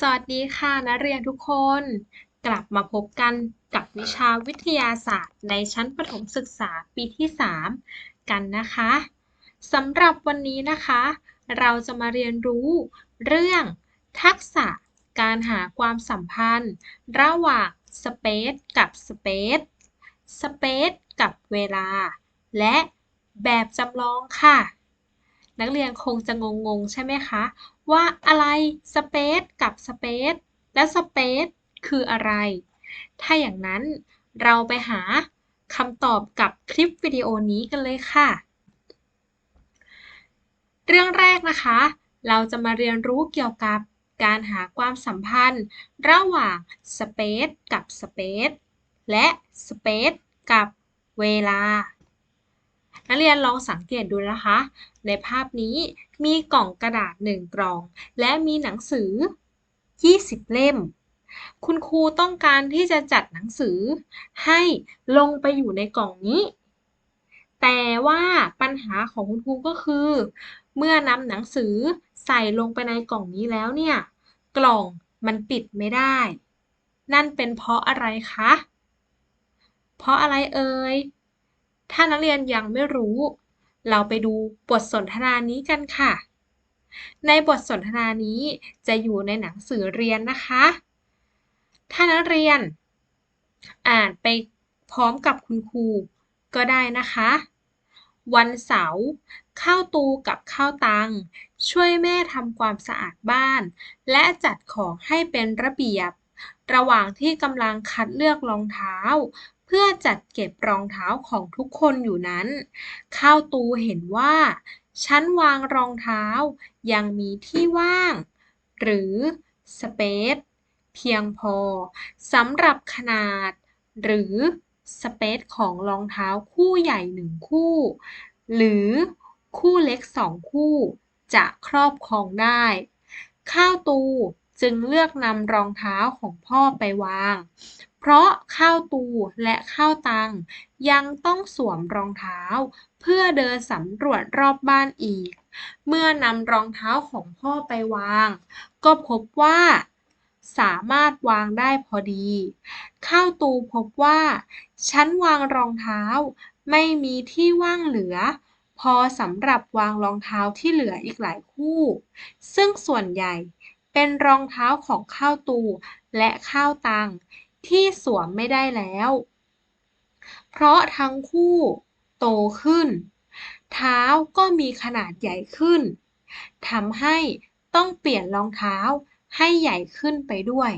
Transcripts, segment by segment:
สวัสดีค่ะนักเรียนทุกคน กลับมาพบกันกับวิชาวิทยาศาสตร์ ในชั้นประถมศึกษาปีที่ 3 กันนะคะสำหรับวันนี้นะคะ เราจะมาเรียนรู้เรื่องทักษะการหาความสัมพันธ์ ระหว่างสเปซกับสเปซสเปซกับเวลา และแบบจำลองค่ะ นักเรียนคงจะงงๆ ใช่ไหมคะ ว่าอะไรสเปซกับสเปซและสเปซคืออะไร ถ้าอย่างนั้นเราไปหาคำตอบกับคลิปวิดีโอนี้กันเลยค่ะ เรื่องแรกนะคะ เราจะมาเรียนรู้เกี่ยวกับการหาความสัมพันธ์ ระหว่างสเปซกับสเปซและสเปซกับเวลา นักเรียนลองสังเกตดูนะคะ ในภาพนี้มีกล่องกระดาษ 1 กล่อง และมีหนังสือ 20 เล่ม คุณครูต้องการที่จะจัดหนังสือ ให้ลงไปอยู่ในกล่องนี้ แต่ว่าปัญหาของคุณครูก็คือ เมื่อนำหนังสือใส่ลงไปในกล่องนี้แล้วเนี่ย กล่องมันปิดไม่ได้ นั่นเป็นเพราะอะไรคะ เพราะอะไรเอ่ย ถ้านักเรียนยังไม่รู้ เราไปดูบทสนทนานี้กันค่ะ ในบทสนทนานี้จะอยู่ในหนังสือเรียนนะคะ ถ้านักเรียน อ่านไปพร้อมกับคุณครูก็ได้นะคะ วันเสาร์ข้าวตูกับข้าวตัง ช่วยแม่ทำความสะอาดบ้าน และจัดของให้เป็นระเบียบ ระหว่างที่กำลังคัดเลือกรองเท้า เพื่อจัดเก็บรองเท้าของทุกคนอยู่นั้น ข้าวตูเห็นว่า ชั้นวางรองเท้ายังมีที่ว่าง หรือสเปซเพียงพอสำหรับขนาด หรือสเปซของรองเท้าคู่ใหญ่หนึ่งคู่ หรือคู่เล็กสองคู่ จะครอบครองได้ ข้าวตูจึงเลือกนำรองเท้าของพ่อไปวาง เพราะข้าวตูและข้าวตัง ยังต้องสวมรองเท้า เพื่อเดินสำรวจรอบบ้านอีก เมื่อนำรองเท้าของพ่อไปวาง ก็พบว่าสามารถวางได้พอดี ข้าวตูพบว่า ชั้นวางรองเท้า ไม่มีที่ว่างเหลือ พอสำหรับวางรองเท้าที่เหลืออีกหลายคู่ ซึ่งส่วนใหญ่เป็นรองเท้าของข้าวตูและข้าวตัง ที่สวมไม่ได้แล้ว เพราะทั้งคู่โตขึ้น เท้าก็มีขนาดใหญ่ขึ้นทำให้ต้องเปลี่ยนรองเท้าให้ใหญ่ขึ้นไปด้วย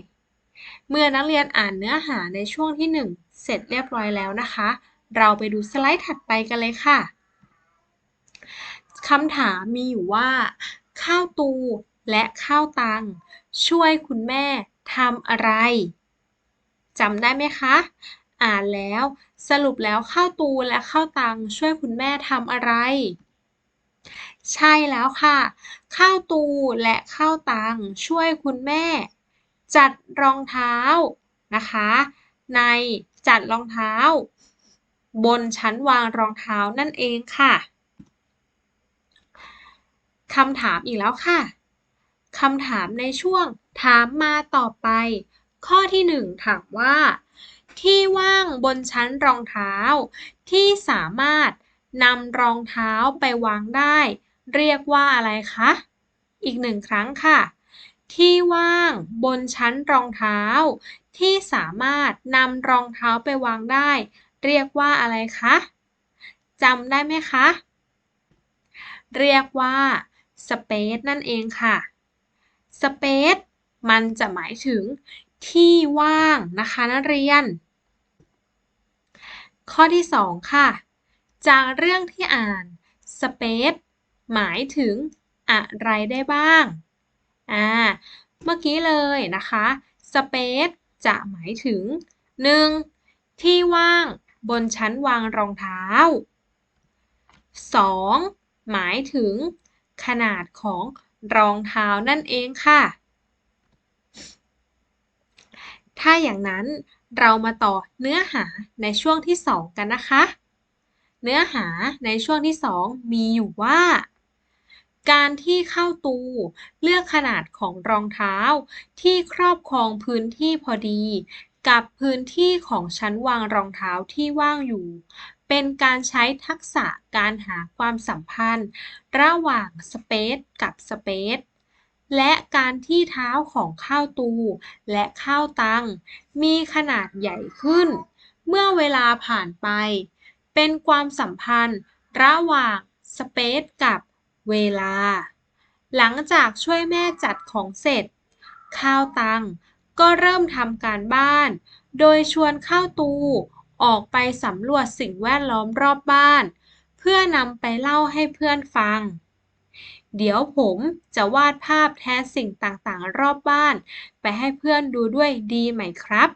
เมื่อนักเรียนอ่านเนื้อหาในช่วงที่ 1 เสร็จเรียบร้อยแล้วนะคะ เราไปดูสไลด์ถัดไปกันเลยค่ะคำถามมีอยู่ว่า ข้าวตูและข้าวตัง ช่วยคุณแม่ทำอะไร จำได้ไหมคะ อ่านแล้วสรุปแล้วข้าวตูและข้าวตังช่วยคุณแม่ทำอะไร ใช่แล้วค่ะ ข้าวตูและข้าวตังช่วยคุณแม่ จัดรองเท้านะคะ ในจัดรองเท้า บนชั้นวางรองเท้านั่นเองค่ะคำถามอีกแล้วค่ะคำถามในช่วงถามมาต่อไป ข้อที่ 1 ถามว่า ที่ว่างบนชั้นรองเท้า ที่สามารถนำรองเท้าไปวางได้ เรียกว่าอะไรคะ อีกหนึ่งครั้งค่ะ ที่ว่างบนชั้นรองเท้า ที่สามารถนำรองเท้าไปวางได้ เรียกว่าอะไรคะจำได้ไหมคะ เรียกว่าสเปซนั่นเองค่ะสเปซมันจะหมายถึง ที่ว่างนะคะนักเรียน ข้อที่ 2 ค่ะ จากเรื่องที่อ่านสเปซหมายถึงอะไรได้บ้าง อ่า เมื่อกี้เลยนะคะสเปซจะหมายถึง 1. ที่ว่างบนชั้นวางรองเท้า 2. หมายถึง ขนาดของรองเท้านั่นเองค่ะ ถ้าอย่างนั้นเรามาต่อเนื้อหาในช่วงที่ 2 กันนะคะ เนื้อหาในช่วงที่ 2 มีอยู่ว่า การที่เข้าตูเลือกขนาดของรองเท้า ที่ครอบครองพื้นที่พอดี กับพื้นที่ของชั้นวางรองเท้าที่ว่างอยู่ เป็นการใช้ทักษะการหาความสัมพันธ์ ระหว่างสเปซกับสเปซ และการที่เท้าของข้าวตูและข้าวตัง มีขนาดใหญ่ขึ้น เมื่อเวลาผ่านไป เป็นความสัมพันธ์ระหว่างสเปซกับเวลา หลังจากช่วยแม่จัดของเสร็จ ข้าวตังก็เริ่มทำการบ้าน โดยชวนข้าวตูออกไปสำรวจสิ่งแวดล้อมรอบบ้าน เพื่อนำไปเล่าให้เพื่อนฟัง เดี๋ยวผมจะวาดภาพแทนสิ่งต่างๆ รอบบ้าน ไปให้เพื่อนดูด้วยดีไหมครับ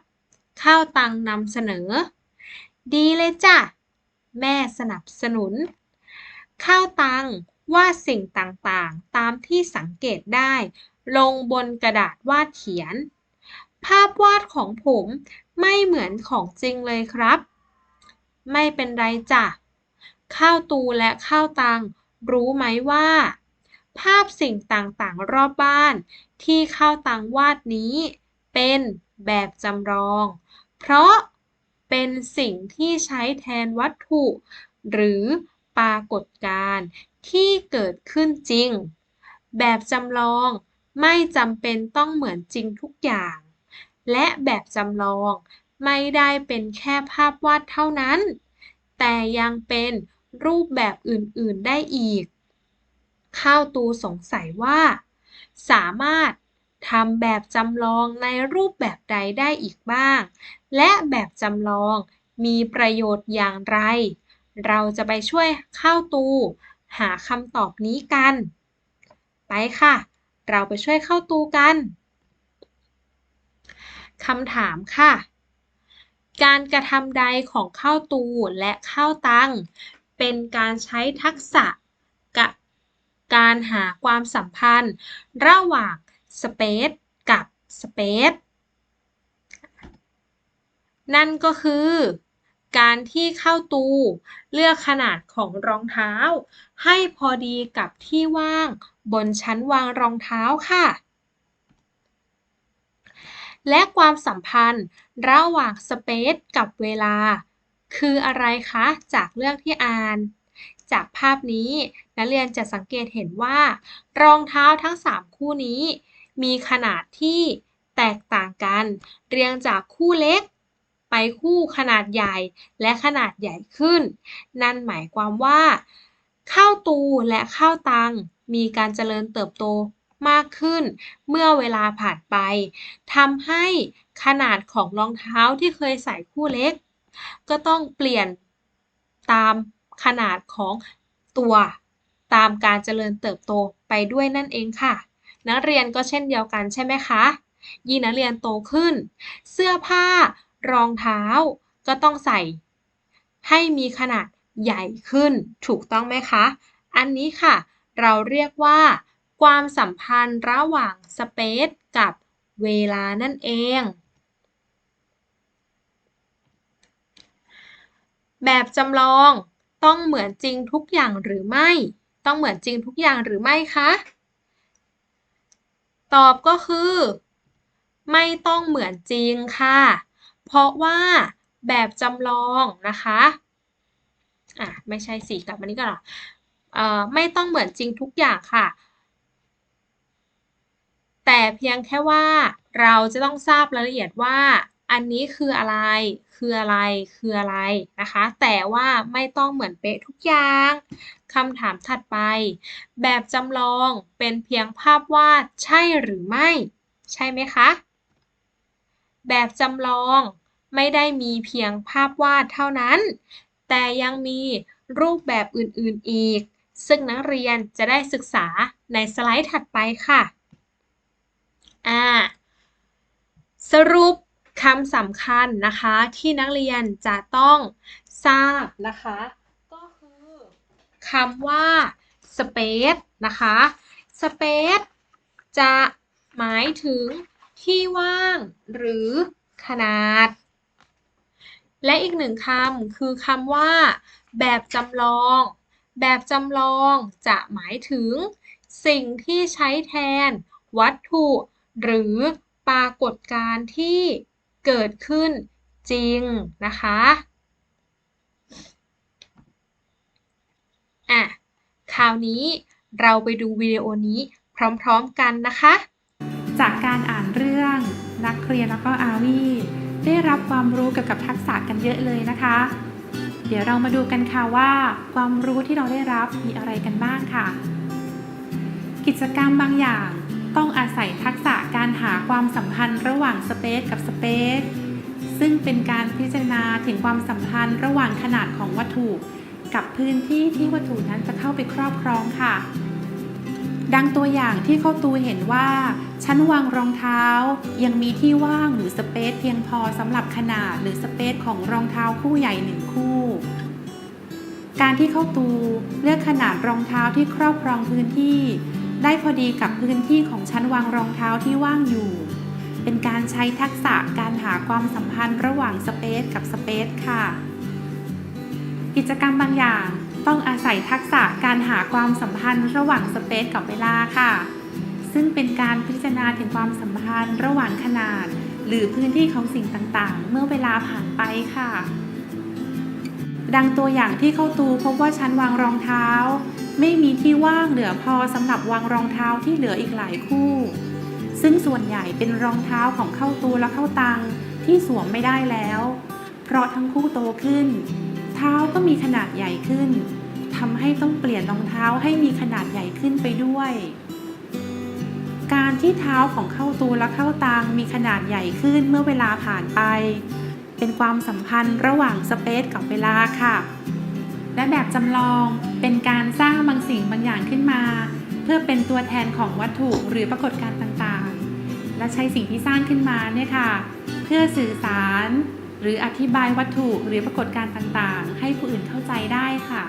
ข้าวตังนำเสนอ ดีเลยจ้ะ แม่สนับสนุน ข้าวตังวาดสิ่งต่างๆ ตามที่สังเกตได้ ลงบนกระดาษวาดเขียน ภาพวาดของผมไม่เหมือนของจริงเลยครับ ไม่เป็นไรจ้ะ ข้าวตูและข้าวตังรู้ไหมว่า ภาพสิ่งต่างๆ รอบบ้าน ที่ข้าวตังวาดนี้ เป็นแบบจำลอง เพราะเป็นสิ่งที่ใช้แทนวัตถุ หรือปรากฏการณ์ที่เกิดขึ้นจริง แบบจำลองไม่จำเป็นต้องเหมือนจริงทุกอย่าง และแบบจำลองไม่ได้เป็นแค่ภาพวาดเท่านั้น แต่ยังเป็นรูปแบบอื่น ๆ ได้อีก ข้าวตูสงสัยว่า สามารถทำแบบจำลองในรูปแบบใดได้อีกบ้าง และแบบจำลองมีประโยชน์อย่างไร เราจะไปช่วยข้าวตู หาคำตอบนี้กัน ไปค่ะ เราไปช่วยข้าวตูกันคำถามค่ะ การกระทำใดของข้าวตูและข้าวตัง เป็นการใช้ทักษะ การหาความสัมพันธ์ ระหว่างสเปซกับสเปซนั่นก็คือ การที่เข้าตู เลือกขนาดของรองเท้า ให้พอดีกับที่ว่างบนชั้นวางรองเท้าค่ะ และความสัมพันธ์ระหว่างสเปซกับเวลา คืออะไรคะ จากเรื่องที่อ่าน จากภาพนี้ นักเรียนจะสังเกตเห็นว่า รองเท้าทั้ง 3 คู่นี้ มีขนาดที่แตกต่างกัน เรียงจากคู่เล็ก ไปคู่ขนาดใหญ่และขนาดใหญ่ขึ้น นั่นหมายความว่า ข้าวตูและข้าวตัง มีการเจริญเติบโตมากขึ้น เมื่อเวลาผ่านไปทำให้ขนาดของรองเท้าที่เคยใส่คู่เล็ก ก็ต้องเปลี่ยนตามขนาดของตัว ตามการเจริญเติบโตไปด้วยนั่นเองค่ะ นักเรียนก็เช่นเดียวกันใช่ไหมคะยิ่งนักเรียนโตขึ้น เสื้อผ้ารองเท้าก็ต้องใส่ ให้มีขนาดใหญ่ขึ้นถูกต้องไหมคะ อันนี้ค่ะ เราเรียกว่า ความสัมพันธ์ระหว่างสเปซกับเวลานั่นเอง แบบจำลองต้องเหมือนจริงทุกอย่างหรือไม่ ต้องเหมือนจริงทุกอย่างหรือไม่คะ ตอบก็คือ ไม่ต้องเหมือนจริงค่ะ เพราะว่าแบบจำลองนะคะอะไม่ใช่สีกลับมานี้ก่อนหรอเอ่อไม่ต้องเหมือนจริงทุกอย่างค่ะ แต่เพียงแค่ว่าเราจะต้องทราบรายละเอียดว่า อันนี้คืออะไร คืออะไร คืออะไรนะคะ แต่ว่าไม่ต้องเหมือนเป๊ะทุกอย่างคำถามถัดไป แบบจำลองเป็นเพียงภาพวาดใช่หรือไม่ ใช่ไหมคะ แบบจำลองไม่ได้มีเพียงภาพวาดเท่านั้น แต่ยังมีรูปแบบอื่นๆอีก ซึ่งนักเรียนจะได้ศึกษาในสไลด์ถัดไปค่ะ อ่า สรุป คำสำคัญนะคะที่นักเรียนจะต้องทราบนะคะ ก็คือคำว่า space นะคะ space จะหมายถึงที่ว่างหรือขนาด และอีกหนึ่งคำคือคำว่า แบบจำลอง แบบจำลองจะหมายถึง สิ่งที่ใช้แทน วัตถุ หรือปรากฏการณ์ที่ เกิดขึ้นจริงนะคะอะคราวนี้เราไปดูวิดีโอนี้พร้อมๆกันนะคะ จากการอ่านเรื่องนักเรียนแล้วก็อาวีได้รับความรู้เกี่ยวกับทักษะกันเยอะเลยนะคะ เดี๋ยวเรามาดูกันค่ะว่า ความรู้ที่เราได้รับมีอะไรกันบ้างค่ะ กิจกรรมบางอย่าง ต้องอาศัยทักษะการหาความสัมพันธ์ระหว่างสเปซกับสเปซซึ่งเป็นการพิจารณาถึงความสัมพันธ์ระหว่างขนาดของวัตถุ กับพื้นที่ที่วัตถุนั้นจะเข้าไปครอบครองค่ะ ดังตัวอย่างที่เข้าตูเห็นว่า ชั้นวางรองเท้า ยังมีที่ว่างหรือสเปซเพียงพอสำหรับขนาดหรือสเปซของรองเท้าคู่ใหญ่หนึ่งคู่การที่เข้าตูเลือกขนาดรองเท้าที่ครอบครองพื้นที่ ได้พอดีกับพื้นที่ของชั้นวางรองเท้าที่ว่างอยู่ เป็นการใช้ทักษะการหาความสัมพันธ์ระหว่างสเปซกับสเปซค่ะ กิจกรรมบางอย่างต้องอาศัยทักษะการหาความสัมพันธ์ระหว่างสเปซกับเวลาค่ะ ซึ่งเป็นการพิจารณาถึงความสัมพันธ์ระหว่างขนาด หรือพื้นที่ของสิ่งต่างๆ เมื่อเวลาผ่านไปค่ะ ดังตัวอย่างที่เข้าตูพบว่าชั้นวางรองเท้า ไม่มีที่ว่างเหลือพอสำหรับวางรองเท้าที่เหลืออีกหลายคู่ ซึ่งส่วนใหญ่เป็นรองเท้าของเข้าตูและเข้าตังที่สวมไม่ได้แล้ว เพราะทั้งคู่โตขึ้น เท้าก็มีขนาดใหญ่ขึ้นทำให้ต้องเปลี่ยนรองเท้าให้มีขนาดใหญ่ขึ้นไปด้วย การที่เท้าของเข้าตูและเข้าตังมีขนาดใหญ่ขึ้นเมื่อเวลาผ่านไป เป็นความสัมพันธ์ระหว่างสเปซกับเวลาค่ะ และแบบจำลองเป็นการสร้างบางสิ่งบางอย่างขึ้นมา เพื่อเป็นตัวแทนของวัตถุหรือปรากฏการณ์ต่างๆ และใช้สิ่งที่สร้างขึ้นมาเนี่ยค่ะ เพื่อสื่อสาร หรืออธิบายวัตถุหรือปรากฏการณ์ต่างๆ ให้ผู้อื่นเข้าใจได้ค่ะ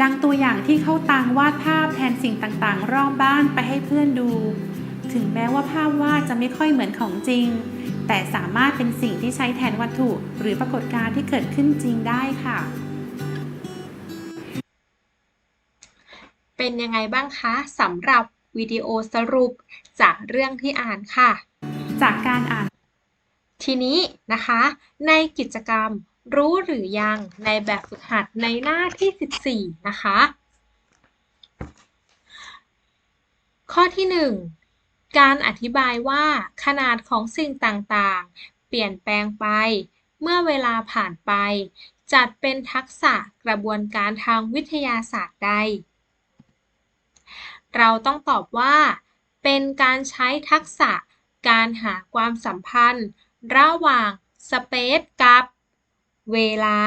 ดังตัวอย่างที่เข้าตังวาดภาพแทนสิ่งต่างๆ รอบบ้านไปให้เพื่อนดู ถึงแม้ว่าภาพวาดจะไม่ค่อยเหมือนของจริง แต่สามารถเป็นสิ่งที่ใช้แทนวัตถุ หรือปรากฏการณ์ที่เกิดขึ้นจริงได้ค่ะ เป็นยังไงบ้างคะสำหรับวิดีโอสรุปจากเรื่องที่อ่านค่ะ จากการอ่าน ทีนี้นะคะ ในกิจกรรมรู้หรือยังในแบบฝึกหัดในหน้าที่ 14 นะคะ ข้อที่ 1 การอธิบายว่าขนาดของสิ่งต่างๆ เปลี่ยนแปลงไป เมื่อเวลาผ่านไป จัดเป็นทักษะกระบวนการทางวิทยาศาสตร์ใด เราต้องตอบว่า เป็นการใช้ทักษะการหาความสัมพันธ์ ระหว่างสเปซกับเวลา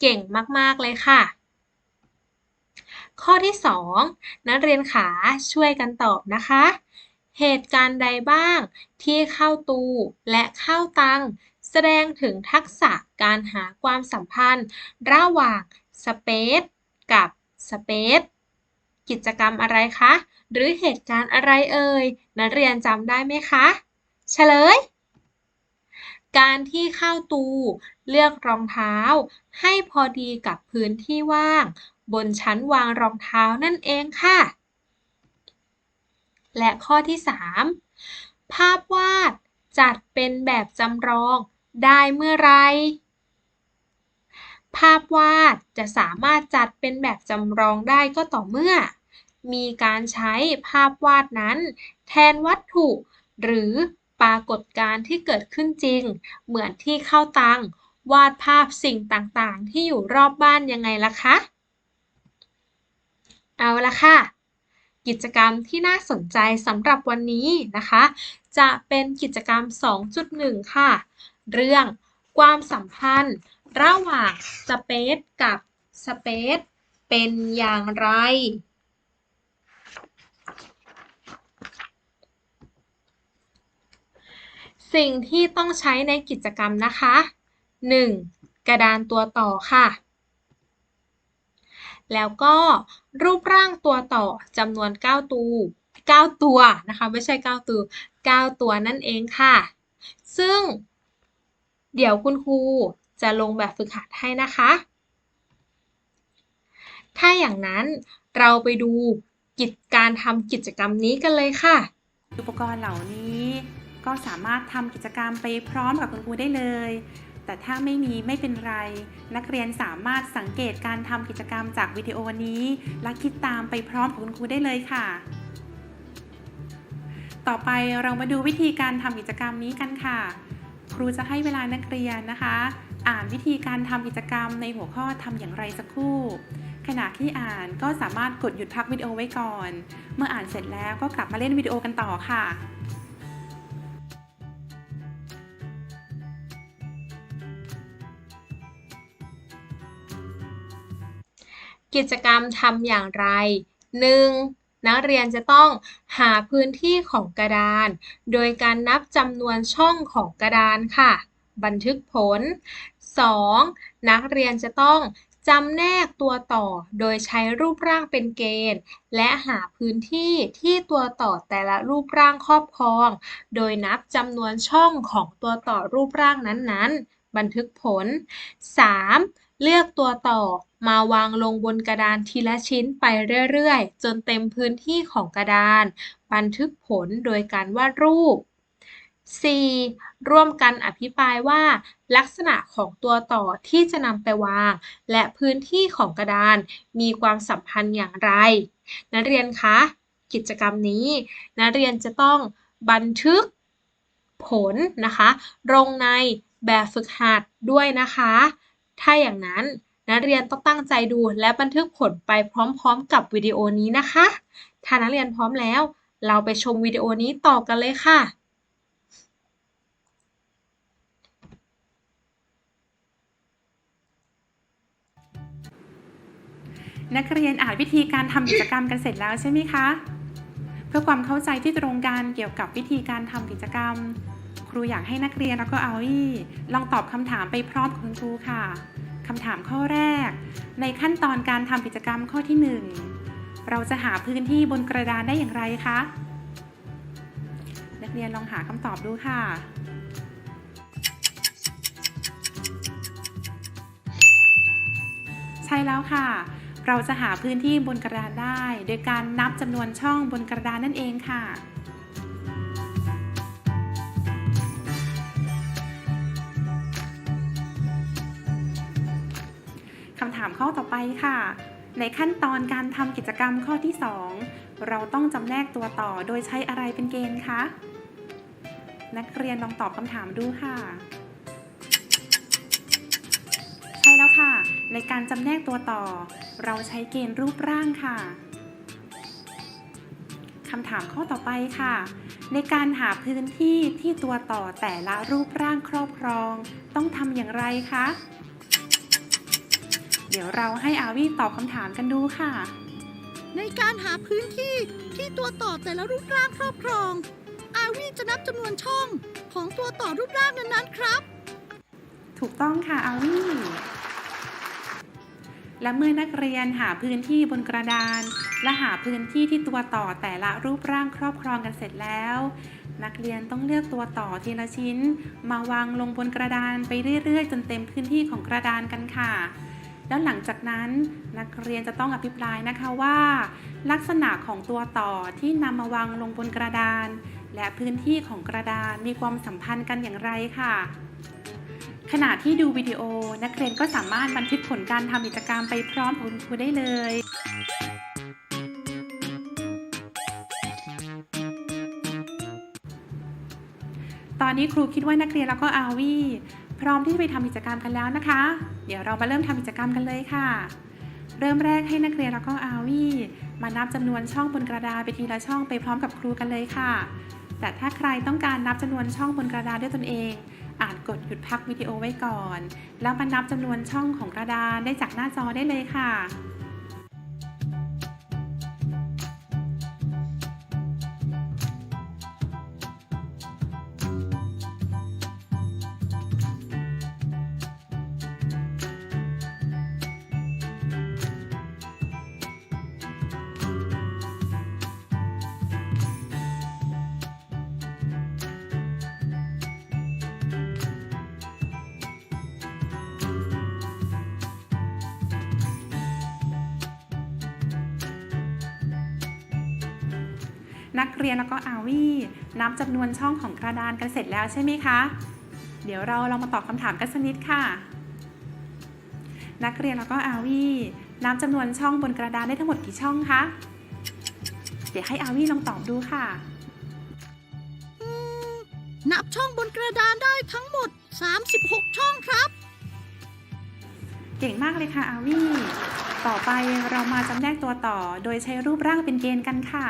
เก่งมาก ๆ เลยค่ะ ข้อที่ 2 นักเรียนขาช่วยกันตอบนะคะ เหตุการณ์ใดบ้างที่เข้าตูและเข้าตัง แสดงถึงทักษะการหาความสัมพันธ์ ระหว่างสเปซกับสเปซ กิจกรรมอะไรคะ หรือเหตุการณ์อะไรเอ่ย นักเรียนจำได้ไหมคะเฉลย การที่เข้าตู เลือกรองเท้า ให้พอดีกับพื้นที่ว่าง บนชั้นวางรองเท้านั่นเองค่ะ และข้อที่ 3 ภาพวาดจัดเป็นแบบจำลองได้เมื่อไร ภาพวาดจะสามารถจัดเป็นแบบจำลองได้ก็ต่อเมื่อ มีการใช้ภาพวาดนั้น แทนวัตถุ หรือปรากฏการณ์ที่เกิดขึ้นจริง เหมือนที่เข้าตังวาดภาพสิ่งต่างๆ ที่อยู่รอบบ้านยังไงล่ะคะ เอาละค่ะ กิจกรรมที่น่าสนใจสำหรับวันนี้นะคะ จะเป็นกิจกรรม 2.1 ค่ะ เรื่องความสัมพันธ์ ระหว่างสเปซกับสเปซเป็นอย่างไร สิ่งที่ต้องใช้ในกิจกรรมนะคะ 1. กระดานตัวต่อค่ะ แล้วก็รูปร่างตัวต่อจำนวน 9ตู9ตัวนะคะไม่ใช่ 9 ตัว 9 ตัวนั่นเองค่ะ ซึ่งเดี๋ยวคุณครู จะลงแบบฝึกหัดให้นะคะ ถ้าอย่างนั้นเราไปดูกิจการทำกิจกรรมนี้กันเลยค่ะ อุปกรณ์เหล่านี้ก็สามารถทำกิจกรรมไปพร้อมกับคุณครูได้เลย แต่ถ้าไม่มีไม่เป็นไร นักเรียนสามารถสังเกตการทำกิจกรรมจากวิดีโอนี้ และคิดตามไปพร้อมกับคุณครูได้เลยค่ะ ต่อไปเรามาดูวิธีการทำกิจกรรมนี้กันค่ะ ครูจะให้เวลานักเรียนนะคะ อ่านวิธีการทำกิจกรรมในหัวข้อทำอย่างไรสักครู่ ขณะที่อ่านก็สามารถกดหยุดพักวิดีโอไว้ก่อน เมื่ออ่านเสร็จแล้วก็กลับมาเล่นวิดีโอกันต่อค่ะกิจกรรมทำอย่างไร 1. นักเรียนจะต้องหาพื้นที่ของกระดาน โดยการนับจำนวนช่องของกระดานค่ะ บันทึกผล 2. นักเรียนจะต้องจำแนกตัวต่อโดยใช้รูปร่างเป็นเกณฑ์ และหาพื้นที่ที่ตัวต่อแต่ละรูปร่างครอบครอง โดยนับจำนวนช่องของตัวต่อรูปร่างนั้นๆ บันทึกผล 3. เลือกตัวต่อมาวางลงบนกระดานทีละชิ้นไปเรื่อยๆ จนเต็มพื้นที่ของกระดาน บันทึกผลโดยการวาดรูป 4. ร่วมกันอภิปรายว่า ลักษณะของตัวต่อที่จะนำไปวาง และพื้นที่ของกระดาน มีความสัมพันธ์อย่างไร นักเรียนคะ กิจกรรมนี้ นักเรียนจะต้องบันทึกผลนะคะลงในแบบฝึกหัดด้วยนะคะ ถ้าอย่างนั้นนักเรียนต้องตั้งใจดูและบันทึกผลไปพร้อมๆ กับวิดีโอนี้นะคะ ถ้านักเรียนพร้อมแล้ว เราไปชมวิดีโอนี้ต่อกันเลยค่ะ นักเรียนอ่านวิธีการทำกิจกรรมกันเสร็จแล้วใช่ไหมคะ เพื่อความเข้าใจที่ตรงกันเกี่ยวกับวิธีการทำกิจกรรม ครูอยากให้นักเรียนแล้วก็อาวี่ลองตอบคำถามไปพร้อมคุณครูค่ะคำถามข้อแรก ในขั้นตอนการทำกิจกรรมข้อที่ 1 เราจะหาพื้นที่บนกระดานได้อย่างไรคะ นักเรียนลองหาคำตอบดูค่ะใช่แล้วค่ะ เราจะหาพื้นที่บนกระดานได้ โดยการนับจำนวนช่องบนกระดานนั่นเองค่ะ คำถามข้อต่อไปค่ะ ในขั้นตอนการทำกิจกรรมข้อที่ 2 เราต้องจำแนกตัวต่อโดยใช้อะไรเป็นเกณฑ์คะ นักเรียนลองตอบคำถามดูค่ะ ค่ะ ในการจำแนกตัวต่อ เราใช้เกณฑ์รูปร่างค่ะคำถามข้อต่อไปค่ะ ในการหาพื้นที่ที่ตัวต่อแต่ละรูปร่างครอบครอง ต้องทำอย่างไรคะ เดี๋ยวเราให้อาวีตอบคำถามกันดูค่ะ ในการหาพื้นที่ที่ตัวต่อแต่ละรูปร่างครอบครอง อาวีจะนับจำนวนช่องของตัวต่อรูปร่างนั้นๆครับ ถูกต้องค่ะอาวี และเมื่อนักเรียนหาพื้นที่บนกระดาน และหาพื้นที่ที่ตัวต่อแต่ละรูปร่างครอบครองกันเสร็จแล้ว นักเรียนต้องเลือกตัวต่อทีละชิ้น มาวางลงบนกระดานไปเรื่อย ๆ จนเต็มพื้นที่ของกระดานกันค่ะ แล้วหลังจากนั้นนักเรียนจะต้องอภิปรายนะคะว่า ลักษณะของตัวต่อที่นำมาวางลงบนกระดาน และพื้นที่ของกระดานมีความสัมพันธ์กันอย่างไรค่ะ ขณะที่ดูวิดีโอ นักเรียนก็สามารถบันทึกผลการทำกิจกรรมไปพร้อมกับคุณครูได้เลยตอนนี้ครูคิดว่านักเรียนแล้วก็อาวีพร้อมที่จะไปทำกิจกรรมกันแล้วนะคะ เดี๋ยวเรามาเริ่มทำกิจกรรมกันเลยค่ะ เริ่มแรกให้นักเรียนแล้วก็อาวีมานับจำนวนช่องบนกระดาษไปทีละช่องไปพร้อมกับครูกันเลยค่ะ แต่ถ้าใครต้องการนับจำนวนช่องบนกระดาษด้วยตนเอง อาจกดหยุดพักวิดีโอไว้ก่อน แล้วมานับจำนวนช่องของกระดานได้จากหน้าจอได้เลยค่ะ นักเรียนแล้วก็อาวีนับจำนวนช่องของกระดานกันเสร็จแล้วใช่ไหมคะ เดี๋ยวเราลองมาตอบคำถามกันสักนิดค่ะ นักเรียนแล้วก็อาวีนับจำนวนช่องบนกระดานได้ทั้งหมดกี่ช่องคะ เดี๋ยวให้อาวีลองตอบดูค่ะอืมนับช่องบนกระดานได้ทั้งหมด 36 ช่องครับ เก่งมากเลยค่ะอาวีต่อไปเรามาจำแนกตัวต่อโดยใช้รูปร่างเป็นเกณฑ์กันค่ะ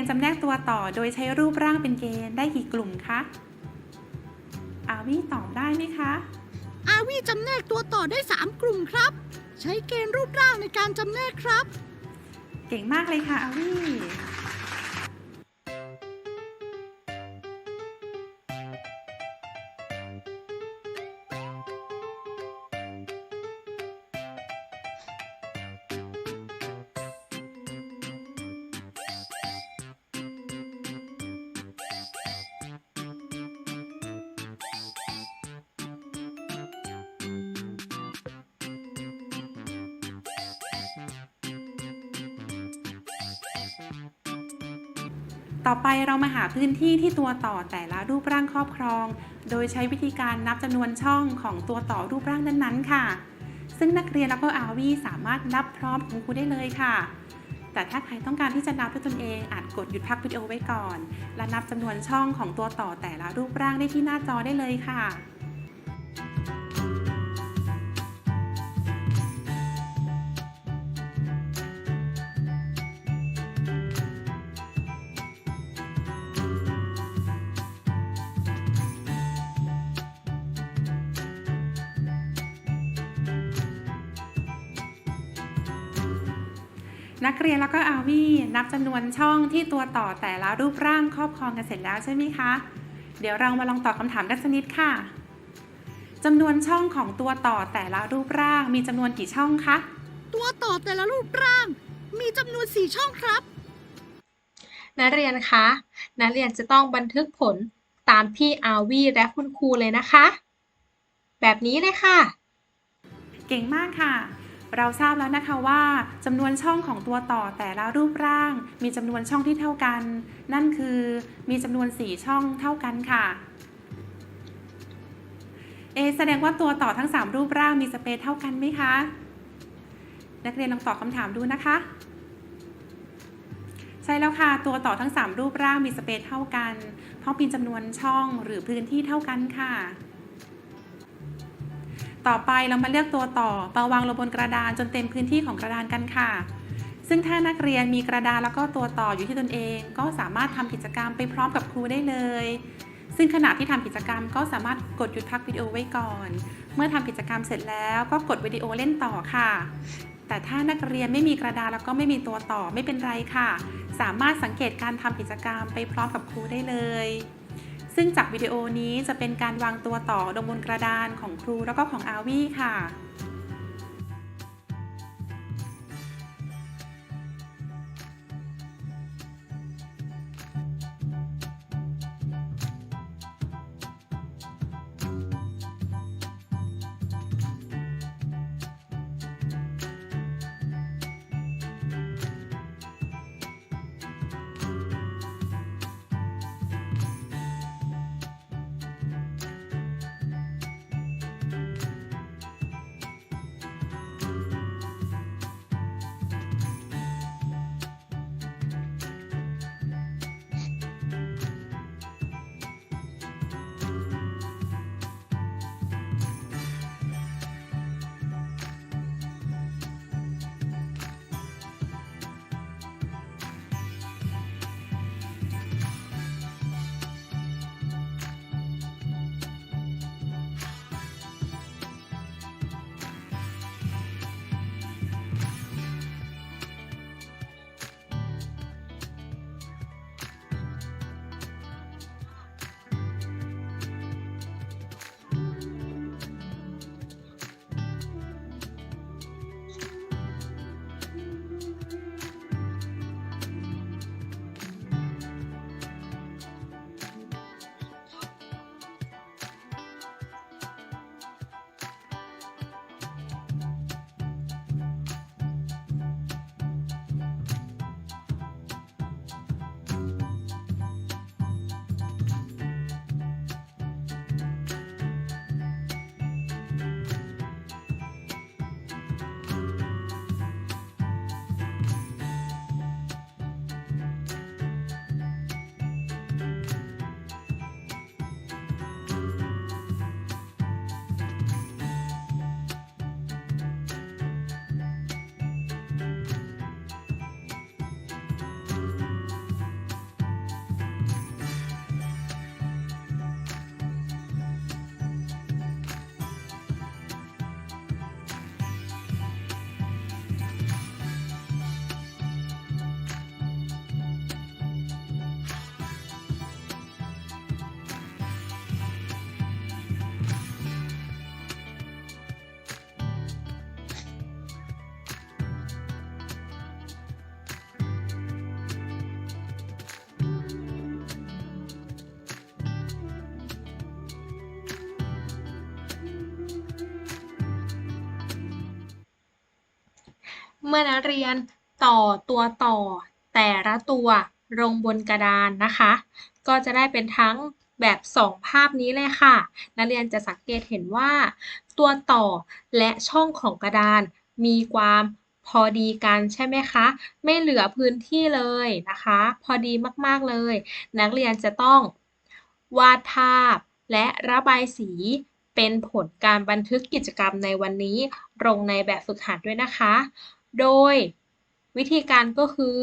ยนจำแนกตัวต่อโดยใช้รูปร่างเป็นเกณฑ์ได้กี่กลุ่มคะอาวีตอบได้ไหมคะ อาวีจำแนกตัวต่อได้ 3 กลุ่มครับ ใช้เกณฑ์รูปร่างในการจำแนกครับ เก่งมากเลยค่ะอาวี ต่อไปเรามาหาพื้นที่ที่ตัวต่อแต่ละรูปร่างครอบครอง โดยใช้วิธีการนับจำนวนช่องของตัวต่อรูปร่างนั้นๆค่ะ ซึ่งนักเรียนแล้วก็อาวีสามารถนับพร้อมของครูได้เลยค่ะ แต่ถ้าใครต้องการที่จะนับด้วยตนเองอาจกดหยุดพักวิดีโอไว้ก่อน และนับจำนวนช่องของตัวต่อแต่ละรูปร่างได้ที่หน้าจอได้เลยค่ะ นักเรียนแล้วก็อาวีนับจำนวนช่องที่ตัวต่อแต่ละรูปร่างครอบครองกันเสร็จแล้วใช่ไหมคะ เดี๋ยวเรามาลองตอบคำถามกันสักนิดค่ะจำนวนช่องของตัวต่อแต่ละรูปร่างมีจำนวนกี่ช่องคะ ตัวต่อแต่ละรูปร่าง มีจำนวน4ช่องครับ นักเรียนคะ นักเรียนจะต้องบันทึกผลตามที่อาวีและคุณครูเลยนะคะ แบบนี้เลยค่ะ เก่งมากค่ะ เราทราบแล้วนะคะว่าจำนวนช่องของตัวต่อแต่ละรูปร่าง มีจำนวนช่องที่เท่ากัน นั่นคือมีจำนวน 4 ช่องเท่ากันค่ะเอแสดงว่าตัวต่อทั้ง 3 รูปร่างมีสเปซเท่ากันไหมคะ นักเรียนลองตอบคำถามดูนะคะ ใช่แล้วค่ะ ตัวต่อทั้ง 3 รูปร่างมีสเปซเท่ากัน เพราะมีจำนวนช่องหรือพื้นที่เท่ากันค่ะ ต่อไปเรามาเลือกตัวต่อมาวางลงบนกระดานจนเต็มพื้นที่ของกระดานกันค่ะ ซึ่งถ้านักเรียนมีกระดานแล้วก็ตัวต่ออยู่ที่ตนเอง ก็สามารถทำกิจกรรมไปพร้อมกับครูได้เลย ซึ่งขณะที่ทำกิจกรรมก็สามารถกดหยุดพักวิดีโอไว้ก่อน เมื่อทำกิจกรรมเสร็จแล้วก็กดวิดีโอเล่นต่อค่ะ แต่ถ้านักเรียนไม่มีกระดานแล้วก็ไม่มีตัวต่อไม่เป็นไรค่ะ สามารถสังเกตการทำกิจกรรมไปพร้อมกับครูได้เลย ซึ่งจากวิดีโอนี้จะเป็นการวางตัวต่อลงบนกระดานของครูแล้วก็ของอาวี่ค่ะ เมื่อนักเรียนต่อตัวต่อ แต่ละตัวลงบนกระดานนะคะ ก็จะได้เป็นทั้งแบบสองภาพนี้เลยค่ะ นักเรียนจะสังเกตเห็นว่า ตัวต่อและช่องของกระดานมีความพอดีกันใช่ไหมคะ ไม่เหลือพื้นที่เลยนะคะ พอดีมาก ๆ เลย นักเรียนจะต้องวาดภาพและระบายสีเป็นผลการบันทึกกิจกรรมในวันนี้ลงในแบบฝึกหัดด้วยนะคะ โดยวิธีการก็คือ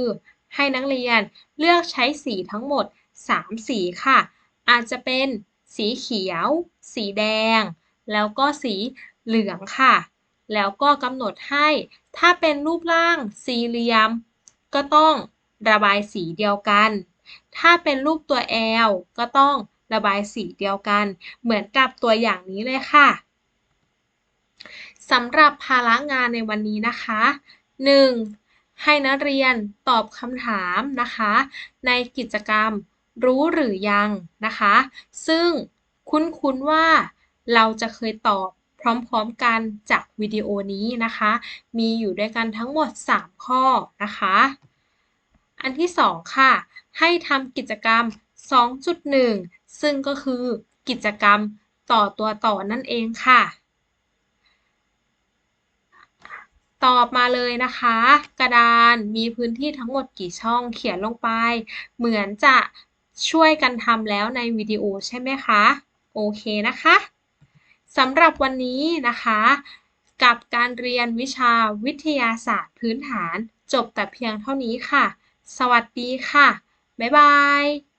ให้นักเรียนเลือกใช้สีทั้งหมด 3 สีค่ะ อาจจะเป็นสีเขียว สีแดง แล้วก็สีเหลืองค่ะ แล้วก็กำหนดให้ถ้าเป็นรูปร่างสี่เหลี่ยม ก็ต้องระบายสีเดียวกัน ถ้าเป็นรูปตัว L ก็ต้องระบายสีเดียวกัน เหมือนกับตัวอย่างนี้เลยค่ะ สำหรับภาระงานในวันนี้นะคะ 1. ให้นักเรียนตอบคำถามนะคะ ในกิจกรรมรู้หรือยังนะคะ ซึ่งคุ้นๆว่าเราจะเคยตอบพร้อมๆกันจากวิดีโอนี้นะคะ มีอยู่ด้วยกันทั้งหมด 3 ข้อนะคะ อันที่ 2 ค่ะ ให้ทำกิจกรรม 2.1 ซึ่งก็คือกิจกรรมต่อตัวต่อนั่นเองค่ะ ตอบมาเลยนะคะ กระดานมีพื้นที่ทั้งหมดกี่ช่องเขียนลงไป เหมือนจะช่วยกันทำแล้วในวิดีโอใช่ไหมคะ โอเคนะคะสำหรับวันนี้นะคะ กับการเรียนวิชาวิทยาศาสตร์พื้นฐาน จบแต่เพียงเท่านี้ค่ะ สวัสดีค่ะ บ๊ายบาย